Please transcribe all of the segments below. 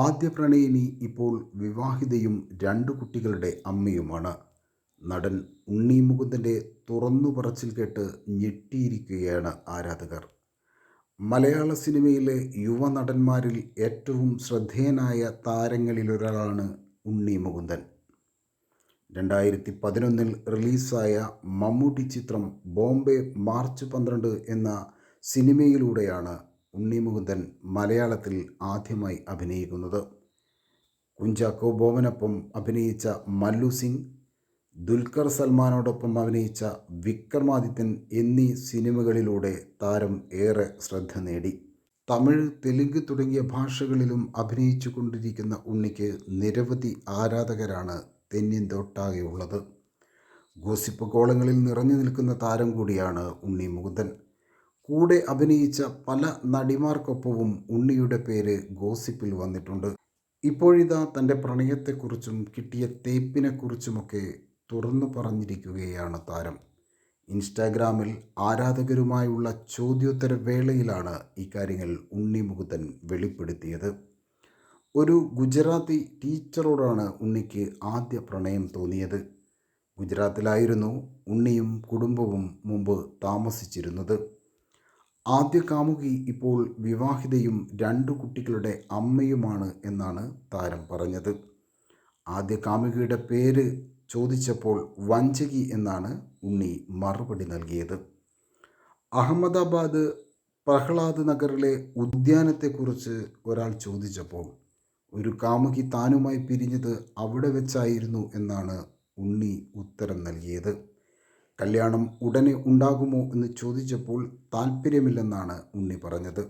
ആദ്യ പ്രണയിനി ഇപ്പോൾ വിവാഹിതയും രണ്ട് കുട്ടികളുടെ അമ്മയുമാണ്. നടൻ ഉണ്ണി മുകുന്ദന്റെ തുറന്നു പറച്ചിൽ കേട്ട് ഞെട്ടിയിരിക്കുകയാണ് ആരാധകർ. മലയാള സിനിമയിലെ യുവ നടന്മാരിൽ ഏറ്റവും ശ്രദ്ധേയനായ താരങ്ങളിലൊരാളാണ് ഉണ്ണി മുകുന്ദൻ. രണ്ടായിരത്തി പതിനൊന്നിൽ റിലീസായ മമ്മൂട്ടി ചിത്രം ബോംബെ മാർച്ച് പന്ത്രണ്ട് എന്ന സിനിമയിലൂടെയാണ് ഉണ്ണി മുകുന്ദൻ മലയാളത്തിൽ ആദ്യമായി അഭിനയിക്കുന്നത്. കുഞ്ചാക്കോ ബോബനൊപ്പം അഭിനയിച്ച മല്ലു സിംഗ് ദുൽഖർ സൽമാനോടൊപ്പം അഭിനയിച്ച വിക്രമാദിത്യൻ എന്നീ സിനിമകളിലൂടെ താരം ഏറെ ശ്രദ്ധ നേടി. തമിഴ് തെലുങ്ക് തുടങ്ങിയ ഭാഷകളിലും അഭിനയിച്ചു കൊണ്ടിരിക്കുന്ന ഉണ്ണിക്ക് നിരവധി ആരാധകരാണ് തെന്നിന്തൊട്ടാകെയുള്ളത് ഗോസിപ്പ് കോളങ്ങളിൽ നിറഞ്ഞു നിൽക്കുന്ന താരം കൂടിയാണ് ഉണ്ണി മുകുന്ദൻ കൂടെ അഭിനയിച്ച പല നടിമാർക്കൊപ്പവും ഉണ്ണിയുടെ പേര് ഗോസിപ്പിൽ വന്നിട്ടുണ്ട്. ഇപ്പോഴിതാ തന്റെ പ്രണയത്തെക്കുറിച്ചും കിട്ടിയ തേപ്പിനെക്കുറിച്ചുമൊക്കെ തുറന്നു പറഞ്ഞിരിക്കുകയാണ് താരം. ഇൻസ്റ്റാഗ്രാമിൽ ആരാധകരുമായുള്ള ചോദ്യോത്തര വേളയിലാണ് ഇക്കാര്യങ്ങൾ ഉണ്ണി മുകുന്ദൻ വെളിപ്പെടുത്തിയത്. ഒരു ഗുജറാത്തി ടീച്ചറോടാണ് ഉണ്ണിക്ക് ആദ്യ പ്രണയം തോന്നിയത്. ഗുജറാത്തിലായിരുന്നു ഉണ്ണിയും കുടുംബവും മുമ്പ് താമസിച്ചിരുന്നത്. ആദ്യ കാമുകി ഇപ്പോൾ വിവാഹിതയും രണ്ടു കുട്ടികളുടെ അമ്മയുമാണ് എന്നാണ് താരം പറഞ്ഞത്. ആദ്യ കാമുകിയുടെ പേര് ചോദിച്ചപ്പോൾ വഞ്ചകി എന്നാണ് ഉണ്ണി മറുപടി നൽകിയത്. അഹമ്മദാബാദ് പ്രഹ്ലാദ് നഗറിലെ ഉദ്യാനത്തെക്കുറിച്ച് ഒരാൾ ചോദിച്ചപ്പോൾ ഒരു കാമുകി താനുമായി പിരിഞ്ഞത് അവിടെ വെച്ചായിരുന്നു എന്നാണ് ഉണ്ണി ഉത്തരം നൽകിയത്. കല്യാണം ഉടനെ ഉണ്ടാകുമോ എന്ന് ചോദിച്ചപ്പോൾ താല്പര്യമില്ലെന്നാണ് ഉണ്ണി പറഞ്ഞത്.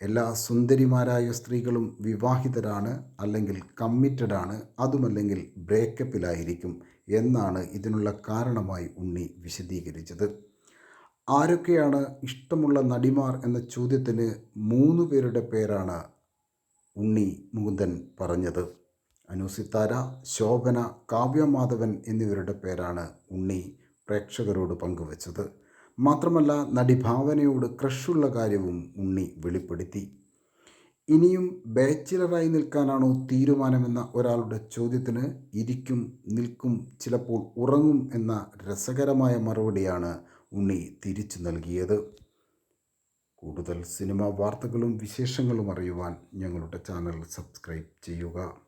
എല്ലാ സുന്ദരിമാരായ സ്ത്രീകളും വിവാഹിതരാണ് അല്ലെങ്കിൽ കമ്മിറ്റഡാണ് അതുമല്ലെങ്കിൽ ബ്രേക്കപ്പിലായിരിക്കും എന്നാണ് ഇതിനുള്ള കാരണമായി ഉണ്ണി വിശദീകരിച്ചത്. ആരൊക്കെയാണ് ഇഷ്ടമുള്ള നടിമാർ എന്ന ചോദ്യത്തിന് മൂന്ന് പേരുടെ പേരാണ് ഉണ്ണി മുകുന്ദൻ പറഞ്ഞത്. അനുസിത്താര ശോഭന കാവ്യമാധവൻ എന്നിവരുടെ പേരാണ് ഉണ്ണി പ്രേക്ഷകരോട് പങ്കുവച്ചത്. മാത്രമല്ല നടി ഭാവനയോട് ക്രഷുള്ള കാര്യവും ഉണ്ണി വെളിപ്പെടുത്തി. ഇനിയും ബാച്ചിലറായി നിൽക്കാനാണോ തീരുമാനമെന്ന ഒരാളുടെ ചോദ്യത്തിന് ഇരിക്കും നിൽക്കും ചിലപ്പോൾ ഉറങ്ങും എന്ന രസകരമായ മറുപടിയാണ് ഉണ്ണി തിരിച്ചു നൽകിയത്. കൂടുതൽ സിനിമാ വാർത്തകളും വിശേഷങ്ങളും അറിയുവാൻ ഞങ്ങളുടെ ചാനൽ സബ്സ്ക്രൈബ് ചെയ്യുക.